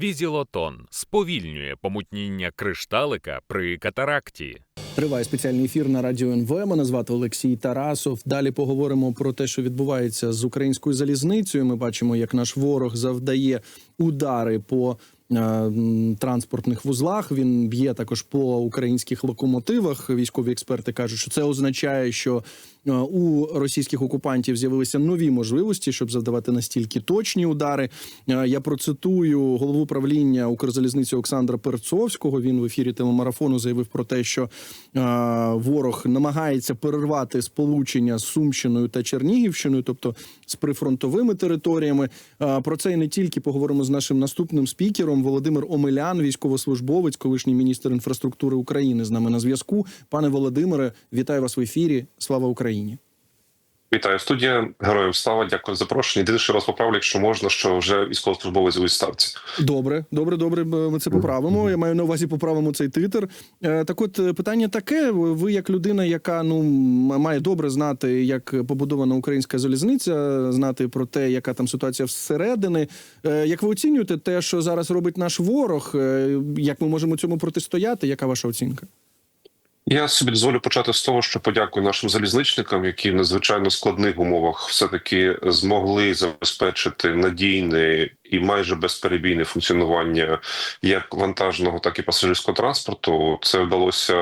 Візілотон сповільнює помутніння кришталика при катаракті. Триває спеціальний ефір на радіо НВ. Мене звати Олексій Тарасов. Далі поговоримо про те, що відбувається з українською залізницею. Ми бачимо, як наш ворог завдає удари по е, транспортних вузлах. Він б'є також по українських локомотивах. Військові експерти кажуть, що це означає, що у російських окупантів з'явилися нові можливості, щоб завдавати настільки точні удари. Е, Я процитую голову правління Укрзалізниці Олександра Перцовського. Він в ефірі телемарафону заявив про те, що е, ворог намагається перервати сполучення з Сумщиною та Чернігівщиною, тобто з прифронтовими територіями. Е, Про це і не тільки поговоримо з нашим наступним спікером Володимир Омелян, військовослужбовець, колишній міністр інфраструктури України, з нами на зв'язку. Пане Володимире, вітаю вас в ефірі. Слава Україні! Вітаю студія, героям слава, дякую за запрошення. Єдине, що раз поправлю, якщо можна, що вже військовослужбовець у відставці. Добре, добре, добре. Ми це поправимо. Я маю на увазі поправимо цей титр. Е, Так, от е, питання таке: ви як людина, яка ну має добре знати, як побудована українська залізниця, знати про те, яка там ситуація всередини. е, Як ви оцінюєте те, що зараз робить наш ворог? Як ми можемо цьому протистояти? Яка ваша оцінка? Я собі дозволю почати з того, що подякую нашим залізничникам, які в надзвичайно складних умовах все таки змогли забезпечити надійне і майже безперебійне функціонування як вантажного, так і пасажирського транспорту. Це вдалося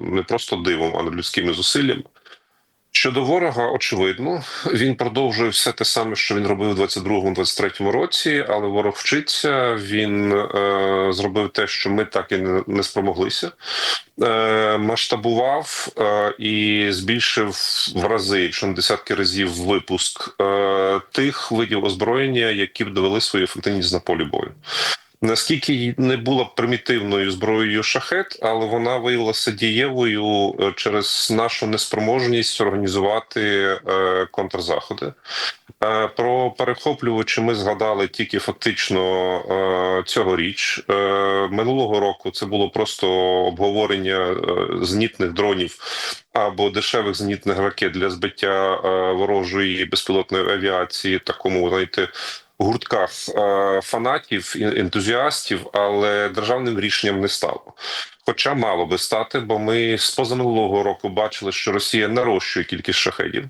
не просто дивом, а людськими зусиллями. Щодо ворога, очевидно, він продовжує все те саме, що він робив у 22-23 році, але ворог вчиться. Він е, зробив те, що ми так і не, спромоглися. Е, масштабував е, і збільшив в рази, якщо не десятки разів, випуск е, тих видів озброєння, які б довели свою ефективність на полі бою. Наскільки не була примітивною зброєю шахет, але вона виявилася дієвою е, через нашу неспроможність організувати е, контрзаходи. Е, Про перехоплювачі ми згадали тільки фактично е, цьогоріч. Минулого року це було просто обговорення зенітних дронів або дешевих зенітних ракет для збиття ворожої безпілотної авіації, такому знаєте, гуртках е, фанатів ентузіастів, але державним рішенням не стало. Хоча мало би стати, бо ми з позаминулого року бачили, що Росія нарощує кількість шахедів.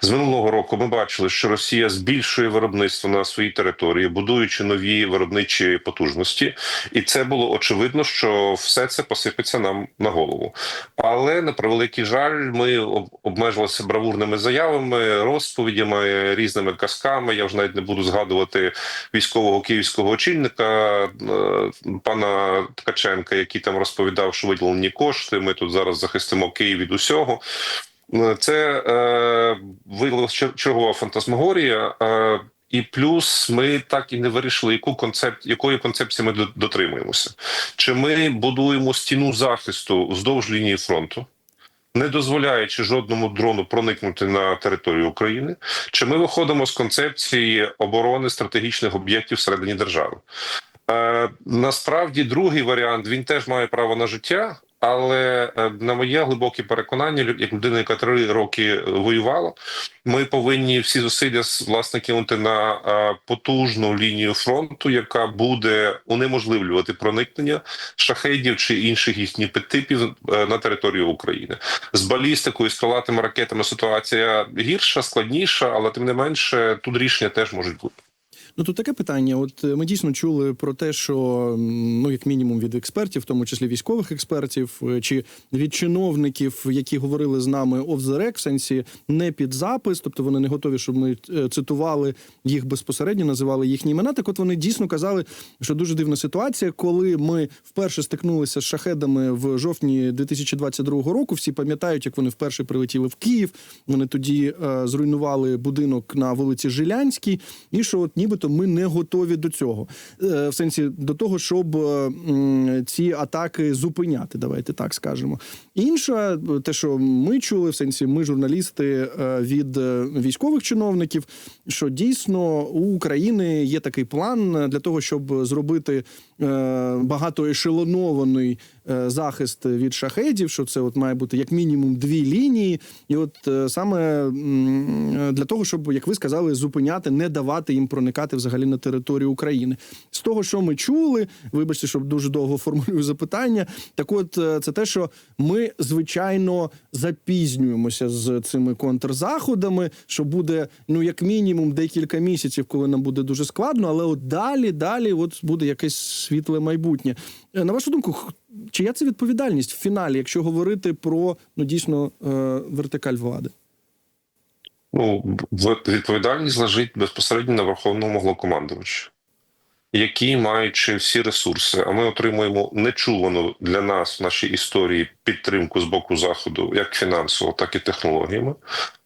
З минулого року ми бачили, що Росія збільшує виробництво на своїй території, будуючи нові виробничі потужності, і це було очевидно, що все це посипеться нам на голову. Але на превеликий жаль, ми обмежилися бравурними заявами, розповідями, різними казками. Я вже навіть не буду згадувати військового київського очільника е, пана Ткаченка, який там розповідав, що виділені кошти. Ми тут зараз захистимо Київ від усього. Е, Це е, виявилася чергова фантасмагорія. Е, і плюс ми так і не вирішили, яку концепт, якої концепції ми дотримуємося. Чи ми будуємо стіну захисту вздовж лінії фронту, не дозволяючи жодному дрону проникнути на територію України, чи ми виходимо з концепції оборони стратегічних об'єктів всередині держави? Е, насправді, другий варіант він теж має право на життя. Але е, на моє глибоке переконання, як людина, яка три роки воювала, ми повинні всі зусилля власне кинути на е, потужну лінію фронту, яка буде унеможливлювати проникнення шахедів чи інших їхніх підтипів е, на територію України. З балістикою, з крилатими ракетами ситуація гірша, складніша, але тим не менше тут рішення теж можуть бути. Ну тут таке питання. От е, ми дійсно чули про те, що ну як мінімум від експертів, в тому числі військових експертів, е, чи від чиновників, які говорили з нами off сенсі не під запис, тобто вони не готові, щоб ми е, цитували їх безпосередньо, називали їхні імена. Так, от вони дійсно казали, що дуже дивна ситуація, коли ми вперше стикнулися з шахедами в жовтні 2022 року. Всі пам'ятають, як вони вперше прилетіли в Київ. Вони тоді е, зруйнували будинок на вулиці Жилянській, і що от нібито ми не готові до цього, Е, в сенсі до того, щоб е, ці атаки зупиняти. Давайте так скажемо. Інша, е, те, що ми чули, в сенсі, ми журналісти е, від військових чиновників, що дійсно у України є такий план для того, щоб зробити е, багатоешелонований захист від шахедів, що це от має бути як мінімум дві лінії, і от е, саме для того, щоб, як ви сказали, зупиняти, не давати їм проникати взагалі на територію України. З того, що ми чули, вибачте, щоб дуже довго формулюю запитання. Так, от е, це те, що ми звичайно запізнюємося з цими контрзаходами, що буде ну як мінімум декілька місяців, коли нам буде дуже складно, але от далі, далі, от буде якесь світле майбутнє. Е, На вашу думку, чия це відповідальність в фіналі, якщо говорити про ну дійсно е, вертикаль влади? Ну, відповідальність лежить безпосередньо на верховному головнокомандувачі, які, маючи всі ресурси, а ми отримуємо нечувану для нас в нашій історії підтримку з боку заходу, як фінансово, так і технологіями,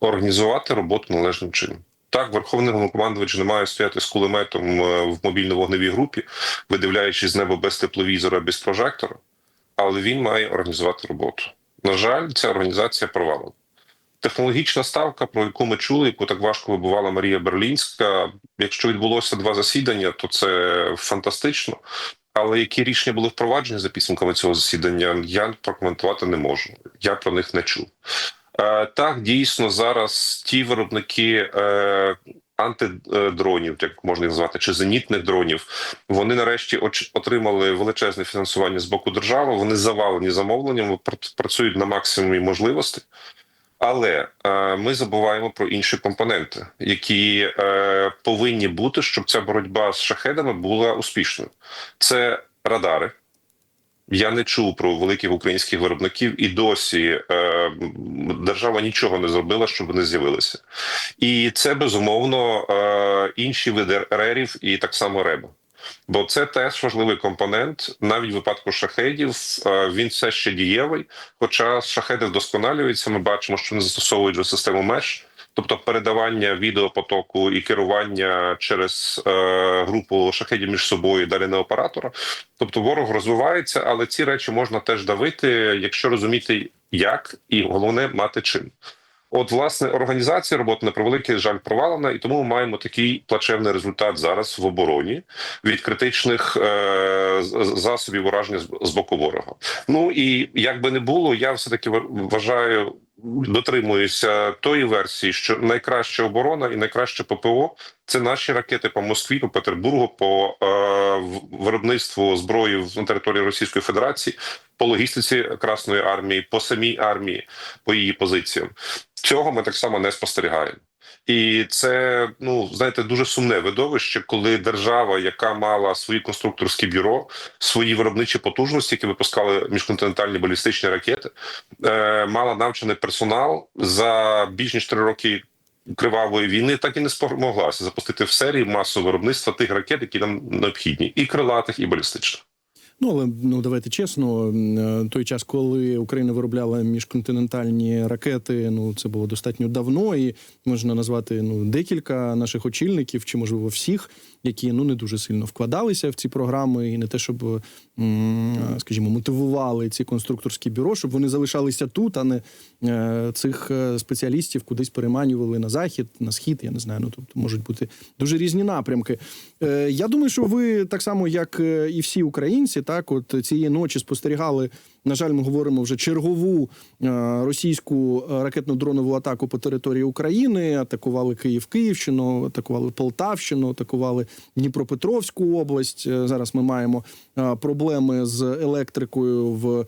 організувати роботу належним чином. Так, верховний головнокомандувач не має стояти з кулеметом е, в мобільно-вогневій групі, видивляючись з неба без тепловізора, без прожектора, але він має організувати роботу. На жаль, ця організація провалена технологічна ставка, про яку ми чули, яку так важко вибувала Марія Берлінська. Якщо відбулося два засідання, то це фантастично. Але які рішення були впроваджені за підсумками цього засідання, я прокоментувати не можу. Я про них не чув. Е, так, дійсно, зараз ті виробники е, антидронів, як можна їх назвати, чи зенітних дронів, вони нарешті отримали величезне фінансування з боку держави. Вони завалені замовленнями, пр- працюють на максимумі можливостей. Але е, ми забуваємо про інші компоненти, які е, повинні бути, щоб ця боротьба з шахедами була успішною. Це радари. Я не чув про великих українських виробників, і досі е, держава нічого не зробила, щоб вони з'явилися. І це безумовно е, інші види РЕРів і так само РЕБу. Бо це теж важливий компонент. Навіть в випадку шахедів е, він все ще дієвий. Хоча шахеди вдосконалюються, ми бачимо, що вони застосовують вже систему меж, тобто передавання відеопотоку і керування через е, групу шахедів між собою далі на оператора. Тобто ворог розвивається, але ці речі можна теж давити, якщо розуміти, як і головне мати чим. От, власне, організація роботи на превеликий жаль провалена, і тому ми маємо такий плачевний результат зараз в обороні від критичних е, засобів ураження з- з боку ворога. Ну і як би не було, я все таки вважаю, дотримуюся тої версії, що найкраща оборона і найкраще ППО це наші ракети по Москві, по Петербургу, по е, виробництву зброї на території Російської Федерації, по логістиці Красної армії, по самій армії, по її позиціям. Цього ми так само не спостерігаємо. І це ну знаєте дуже сумне видовище, коли держава, яка мала свої конструкторські бюро, свої виробничі потужності, які випускали міжконтинентальні балістичні ракети, е, мала навчений персонал за більш ніж три роки. Кривавої війни так і не спромоглася запустити в серії масового виробництва тих ракет, які нам необхідні, і крилатих, і балістичних. Ну але ну давайте чесно, е, той час, коли Україна виробляла міжконтинентальні ракети, ну це було достатньо давно, і можна назвати ну декілька наших очільників, чи можливо всіх, які ну не дуже сильно вкладалися в ці програми, і не те, щоб скажімо, мотивували ці конструкторські бюро, щоб вони залишалися тут, а не е, цих е, спеціалістів кудись переманювали на захід, на схід. Я не знаю. Ну тобто можуть бути дуже різні напрямки. Е, Я думаю, що ви так само, як е, і всі українці, так от цієї ночі спостерігали. На жаль, ми говоримо вже чергову е, російську е, ракетно-дронову атаку по території України. Атакували Київ, Київщину, атакували Полтавщину, атакували Дніпропетровську область. Е, Зараз ми маємо проблеми з електрикою в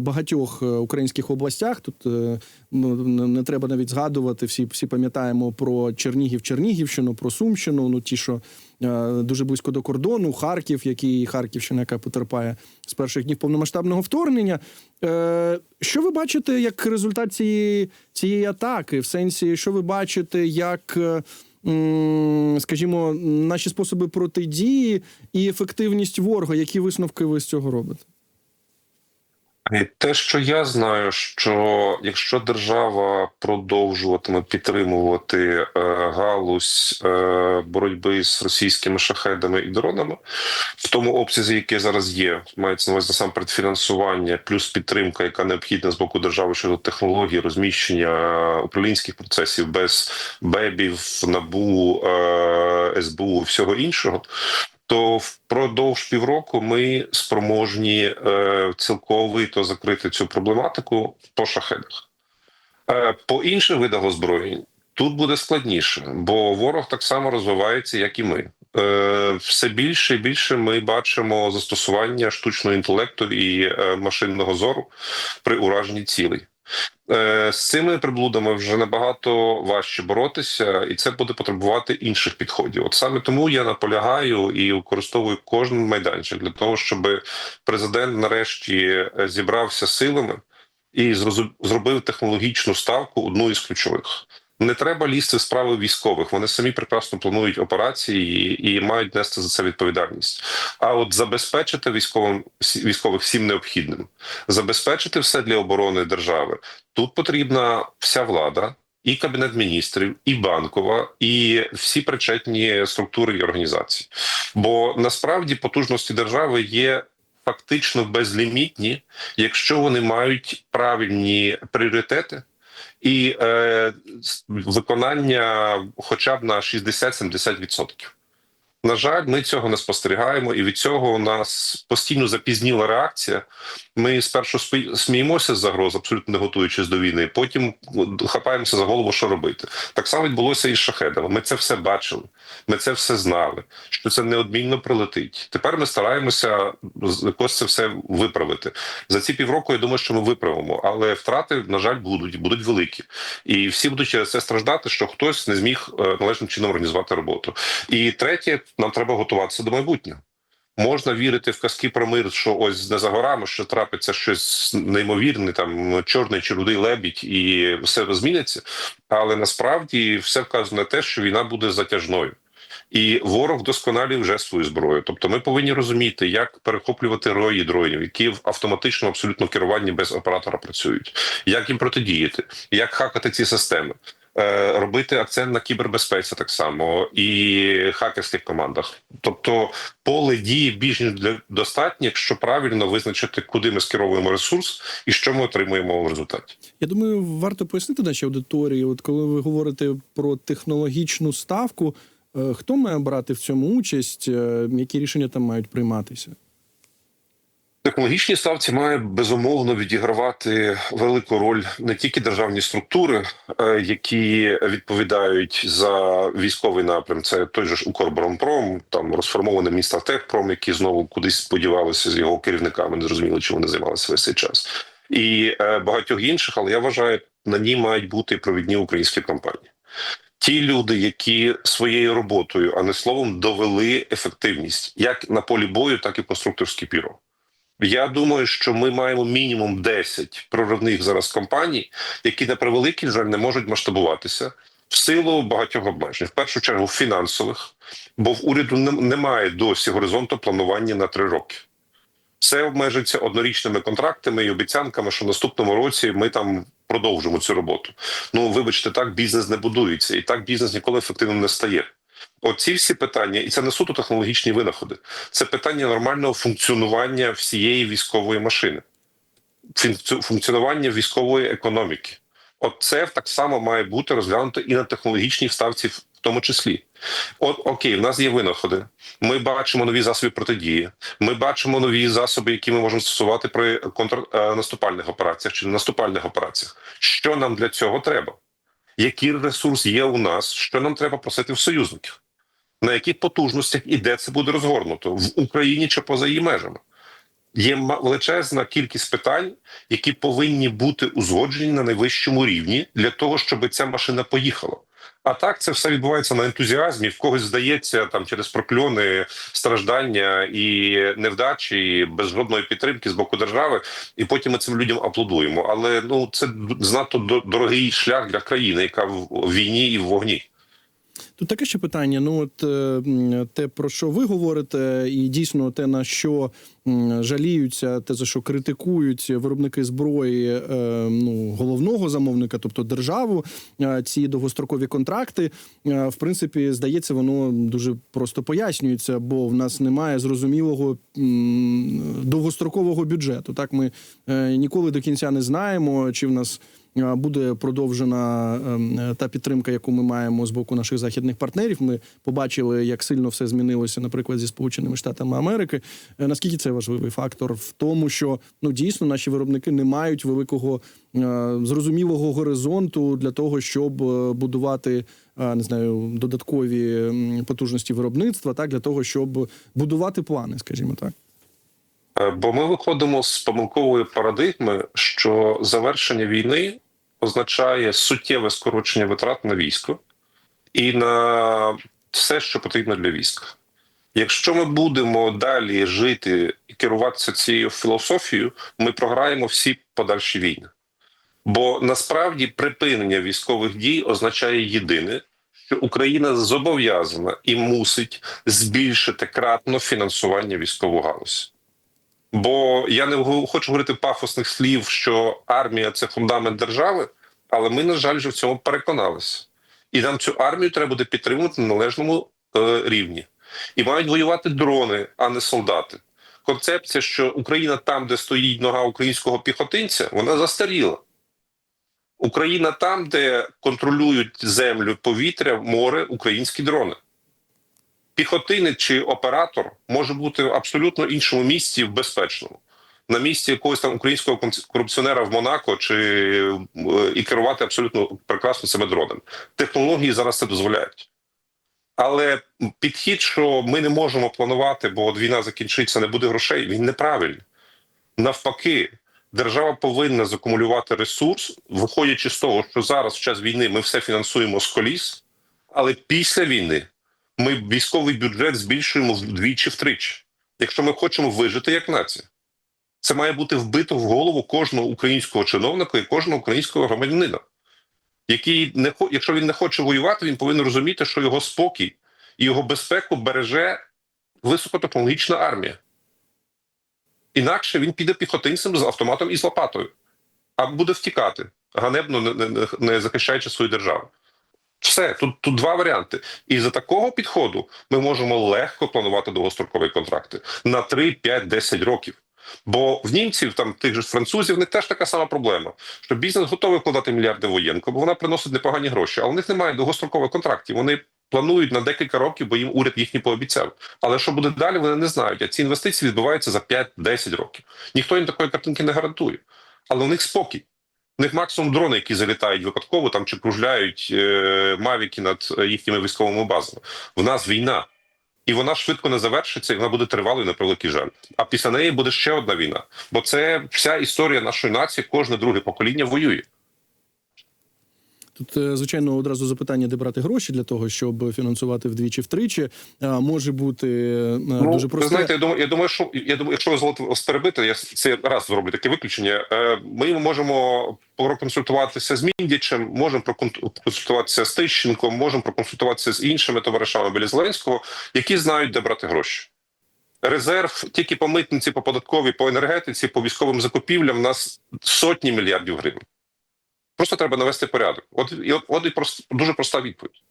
багатьох українських областях. Тут ну, не треба навіть згадувати. Всі всі пам'ятаємо про Чернігів, Чернігівщину, про Сумщину. Ну ті, що дуже близько до кордону, Харків, який Харківщина, яка потерпає з перших днів повномасштабного вторгнення. Е, Що ви бачите як результат цієї, цієї атаки? В сенсі, що ви бачите, як. е, Скажімо, наші способи протидії і ефективність ворога. Які висновки ви з цього робите? Те, що я знаю, що якщо держава продовжуватиме підтримувати е, галузь е, боротьби з російськими шахедами і дронами в тому обсязі, який зараз є, мається на увазі насамперед фінансування, плюс підтримка, яка необхідна з боку держави щодо технології розміщення управлінських процесів без бебів, набу, е, СБУ, всього іншого. То впродовж півроку ми спроможні е, цілковито закрити цю проблематику по шахедах. Е, по інших видах озброєнь тут буде складніше, бо ворог так само розвивається, як і ми. Е, все більше і більше ми бачимо застосування штучного інтелекту і е, машинного зору при ураженні цілей. Е, З цими приблудами вже набагато важче боротися, і це буде потребувати інших підходів. От саме тому я наполягаю і використовую кожен майданчик для того, щоб президент нарешті е, зібрався силами і зробив технологічну ставку одну із ключових. Не треба лізти в справи військових. Вони самі прекрасно планують операції і, і мають нести за це відповідальність. А от забезпечити військовим військових всім необхідним, забезпечити все для оборони держави. Тут потрібна вся влада, і кабінет міністрів, і банкова, і всі причетні структури і організації. Бо насправді потужності держави є. Фактично безлімітні, якщо вони мають правильні пріоритети і е, виконання хоча б на 60-70%. На жаль, ми цього не спостерігаємо, і від цього у нас постійно запізніла реакція. Ми спершу сміємося з загроз, абсолютно не готуючись до війни. Потім хапаємося за голову, що робити. Так само відбулося і з шахедами. Ми це все бачили, ми це все знали. Що це неодмінно прилетить. Тепер ми стараємося якось це все виправити. За ці півроку я думаю, що ми виправимо, але втрати, на жаль, будуть будуть великі, і всі будуть через це страждати, що хтось не зміг е, належним чином організувати роботу. І третє, нам треба готуватися до майбутнього. Можна вірити в казки про мир, що ось не за горами, що трапиться щось неймовірне, там чорний чи рудий лебідь, і все зміниться. Але насправді все вказує на те, що війна буде затяжною. І ворог вдосконалює вже свою зброю. Тобто, ми повинні розуміти, як перехоплювати рої дронів, які в автоматичному абсолютно керуванні без оператора працюють, як їм протидіяти, як хакати ці системи. Е, Робити акцент на кібербезпеці так само і хакерських командах, тобто поле дії більш достатньо, якщо правильно визначити, куди ми скеровуємо ресурс і що ми отримуємо в результаті. Я думаю, варто пояснити нашій аудиторії. От коли ви говорите про технологічну ставку, е, хто має брати в цьому участь, е, які рішення там мають прийматися? Технологічній ставці має безумовно відігравати велику роль не тільки державні структури, е, які відповідають за військовий напрям. Це той же ж Укроборонпром, там розформоване місто Техпром, які знову кудись сподівалися з його керівниками. Не зрозуміло, чим вони займалися весь цей час, і е, багатьох інших. Але я вважаю, на ній мають бути провідні українські компанії. Ті люди, які своєю роботою, а не словом, довели ефективність як на полі бою, так і конструкторське бюро. Я думаю, що ми маємо мінімум 10 проривних зараз компаній, які на превеликий жаль не можуть масштабуватися в силу багатьох обмежень. В першу чергу фінансових, бо в уряду немає досі горизонту планування на три роки. Все обмежується однорічними контрактами і обіцянками, що в наступному році ми там продовжимо цю роботу. Ну вибачте, так бізнес не будується, і так бізнес ніколи ефективним не стає. Оці всі питання, і це не суто технологічні винаходи, це питання нормального функціонування всієї військової машини, функціонування військової економіки. От це так само має бути розглянуто і на технологічній вставці, в тому числі. От окей, в нас є винаходи. Ми бачимо нові засоби протидії. Ми бачимо нові засоби, які ми можемо стосувати при контрнаступальних операціях чи наступальних операціях. Що нам для цього треба? Який ресурс є у нас? Що нам треба просити в союзників? На яких потужностях і де це буде розгорнуто в Україні чи поза її межами? Є величезна кількість питань, які повинні бути узгоджені на найвищому рівні для того, щоб ця машина поїхала. А так це все відбувається на ентузіазмі. В когось здається там через прокльони, страждання і невдачі, і без жодної підтримки з боку держави. І потім ми цим людям аплодуємо. Але ну це знато до- дорогий шлях для країни, яка в війні і в вогні. Тут таке ще питання. Ну, от е, те, про що ви говорите, і дійсно те, на що жаліються, те, за що критикують виробники зброї е, ну, головного замовника, тобто державу, е, ці довгострокові контракти, в принципі, здається, воно дуже просто пояснюється, бо в нас немає зрозумілого довгострокового бюджету. Так, ми ніколи до кінця не знаємо, чи в нас буде продовжена ем, та підтримка, яку ми маємо з боку наших західних партнерів. Ми побачили, як сильно все змінилося, наприклад, зі Сполученими Штатами Америки. Е, Наскільки це важливий фактор в тому, що ну дійсно наші виробники не мають великого е, зрозумілого горизонту для того, щоб е, будувати е, не знаю додаткові потужності виробництва, так для того, щоб будувати плани, скажімо так. Е, Бо ми виходимо з помилкової парадигми, що завершення війни означає суттєве скорочення витрат на військо і на все, що потрібно для війська. Якщо ми будемо далі жити і керуватися цією філософією, ми програємо всі подальші війни. Бо насправді припинення військових дій означає єдине, що Україна зобов'язана і мусить збільшити кратно фінансування військової галузі. Бо я не хочу говорити пафосних слів, що армія це фундамент держави, але ми, на жаль, вже в цьому переконалися. І нам цю армію треба буде підтримувати на належному е, рівні. І мають воювати дрони, а не солдати. Концепція, що Україна там, де стоїть нога українського піхотинця, вона застаріла. Україна там, де контролюють землю, повітря, море, українські дрони. Піхотинець чи оператор може бути в абсолютно іншому місці, в безпечному, на місці якогось там українського корупціонера в Монако, чи е, і керувати абсолютно прекрасно себе дроном. Технології зараз це дозволяють. Але підхід, що ми не можемо планувати, бо от війна закінчиться, не буде грошей, він неправильний. Навпаки, держава повинна закумулювати ресурс, виходячи з того, що зараз, в час війни, ми все фінансуємо з коліс, але після війни ми військовий бюджет збільшуємо вдвічі втричі, якщо ми хочемо вижити як нація. Це має бути вбито в голову кожного українського чиновника і кожного українського громадянина, який не якщо він не хоче воювати, він повинен розуміти, що його спокій і його безпеку береже високотехнологічна армія. Інакше він піде піхотинцем з автоматом і з лопатою, а буде втікати, ганебно не, не, не захищаючи свою державу. Все, тут, тут два варіанти. І за такого підходу ми можемо легко планувати довгострокові контракти на 3, 5, 10 років. Бо в німців, там тих же французів, в них теж така сама проблема, що бізнес готовий вкладати мільярди в воєнку, бо вона приносить непогані гроші, але у них немає довгострокових контрактів. Вони планують на декілька років, бо їм уряд їхній пообіцяв. Але що буде далі, вони не знають. А ці інвестиції відбуваються за 5-10 років. Ніхто їм такої картинки не гарантує. Але у них спокій. У них максимум дрони, які залітають випадково там чи кружляють е, мавіки над е, їхніми військовими базами. В нас війна, і вона швидко не завершиться, і вона буде тривалою на превеликий жаль. А після неї буде ще одна війна. Бо це вся історія нашої нації, кожне друге покоління воює. Тут, е, звичайно, одразу запитання, де брати гроші для того, щоб фінансувати вдвічі втричі. Може бути е, дуже Ну, ви просте. знаєте, я думаю, я думаю, що я думаю, якщо ви вас перебити, я це раз зроблю таке виключення. Е, Ми можемо проконсультуватися з Міндічем, можемо проконсультуватися з Тищенком, можемо проконсультуватися з іншими товаришами біля Зеленського, які знають, де брати гроші. Резерв тільки по митниці, по податковій, по енергетиці, по військовим закупівлям в нас сотні мільярдів гривень. Просто треба навести порядок. От і от, і прост, дуже проста відповідь.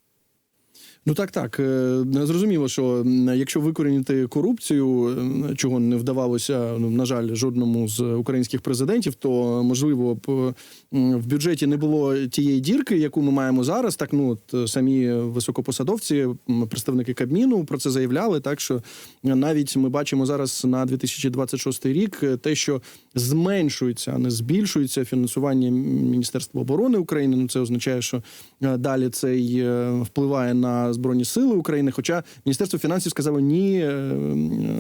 Ну так, так Е, зрозуміло, що якщо викорінити корупцію, е, чого не вдавалося, ну на жаль, жодному з українських президентів, то можливо б в бюджеті не було тієї дірки, яку ми маємо зараз. Так, ну от е, самі високопосадовці, представники Кабміну про це заявляли. Так що навіть ми бачимо зараз на 2026 рік е, те, що зменшується, а не збільшується фінансування Міністерства оборони України. Ну це означає, що е, далі це й впливає на збройні сили України. Хоча Міністерство фінансів сказало ні,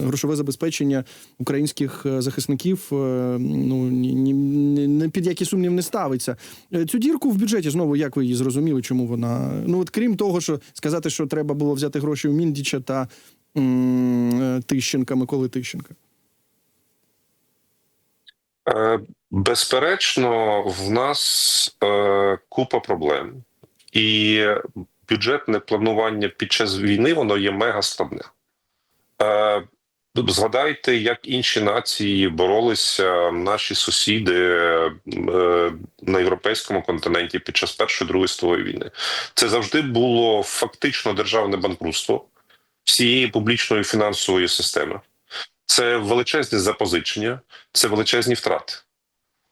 грошове забезпечення українських захисників ну ні, ні, ні під який сумнів не ставиться. Е, Цю дірку в бюджеті знову як ви її зрозуміли, чому вона ну от крім того, що сказати, що треба було взяти гроші у Міндіча та м, е, Тищенка, Миколи Тищенка. Е, Безперечно, в нас е, купа проблем, і бюджетне планування під час війни воно є мега складне. Е, згадайте, як інші нації боролися наші сусіди е, на європейському континенті під час першої другої світової війни. Це завжди було фактично державне банкрутство всієї публічної фінансової системи. Це величезні запозичення, це величезні втрати.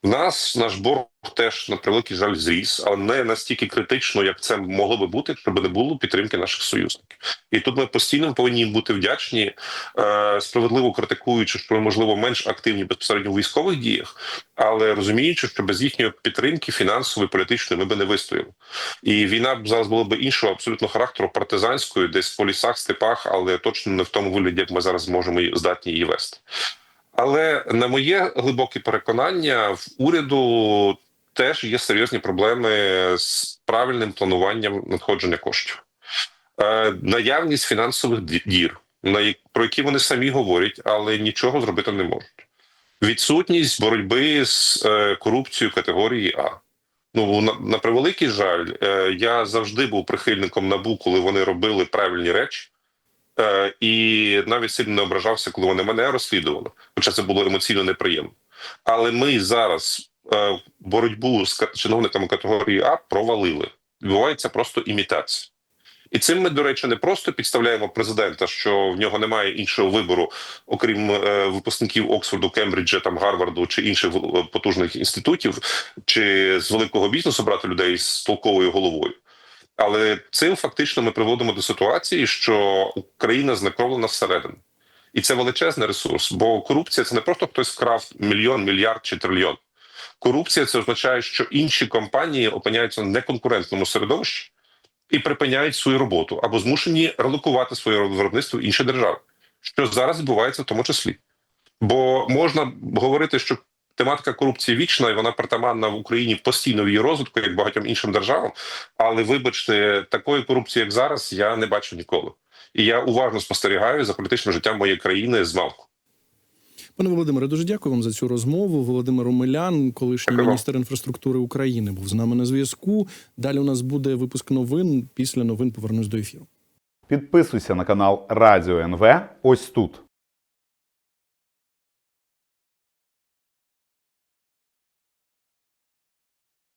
В нас наш борг теж на превеликий жаль зріс, але не настільки критично, як це могло би бути, якщо б не було підтримки наших союзників. І тут ми постійно повинні бути вдячні, е, справедливо критикуючи, що ми можливо менш активні безпосередньо в військових діях, але розуміючи, що без їхньої підтримки фінансової, політичної ми би не вистояли. І війна б зараз була б іншого абсолютно характеру партизанською, десь по лісах, степах, але точно не в тому вигляді, як ми зараз можемо здатні її вести. Але на моє глибоке переконання, в уряду теж є серйозні проблеми з правильним плануванням надходження коштів. Е, наявність фінансових дір, на про які вони самі говорять, але нічого зробити не можуть. Відсутність боротьби з е, корупцією категорії А. Ну на, на превеликий жаль, е, я завжди був прихильником набу, коли вони робили правильні речі. Е, і навіть сильно не ображався, коли вони мене розслідували, хоча це було емоційно неприємно. Але ми зараз е, боротьбу з ка- чиновниками категорії А провалили. Відбувається просто імітація. І цим ми, до речі, не просто підставляємо президента, що в нього немає іншого вибору, окрім е, випускників Оксфорду, Кембриджа, там Гарварду чи інших е, потужних інститутів, чи з великого бізнесу брати людей з толковою головою. Але цим фактично ми приводимо до ситуації, що Україна знекровлена всередину. І це величезний ресурс, бо корупція це не просто хтось вкрав мільйон, мільярд чи трильйон. Корупція це означає, що інші компанії опиняються в неконкурентному середовищі і припиняють свою роботу або змушені релокувати своє виробництво в інші держави, що зараз відбувається в тому числі. Бо можна говорити, що тематика корупції вічна, і вона притаманна в Україні постійно в її розвитку, як багатьом іншим державам. Але вибачте, такої корупції, як зараз, я не бачу ніколи. І я уважно спостерігаю за політичним життям моєї країни з малку. Пане Володимире, дуже дякую вам за цю розмову. Володимир Омелян, колишній Дякую міністр інфраструктури України, був з нами на зв'язку. Далі у нас буде випуск новин. Після новин повернусь до ефіру. Підписуйся на канал Радіо НВ ось тут.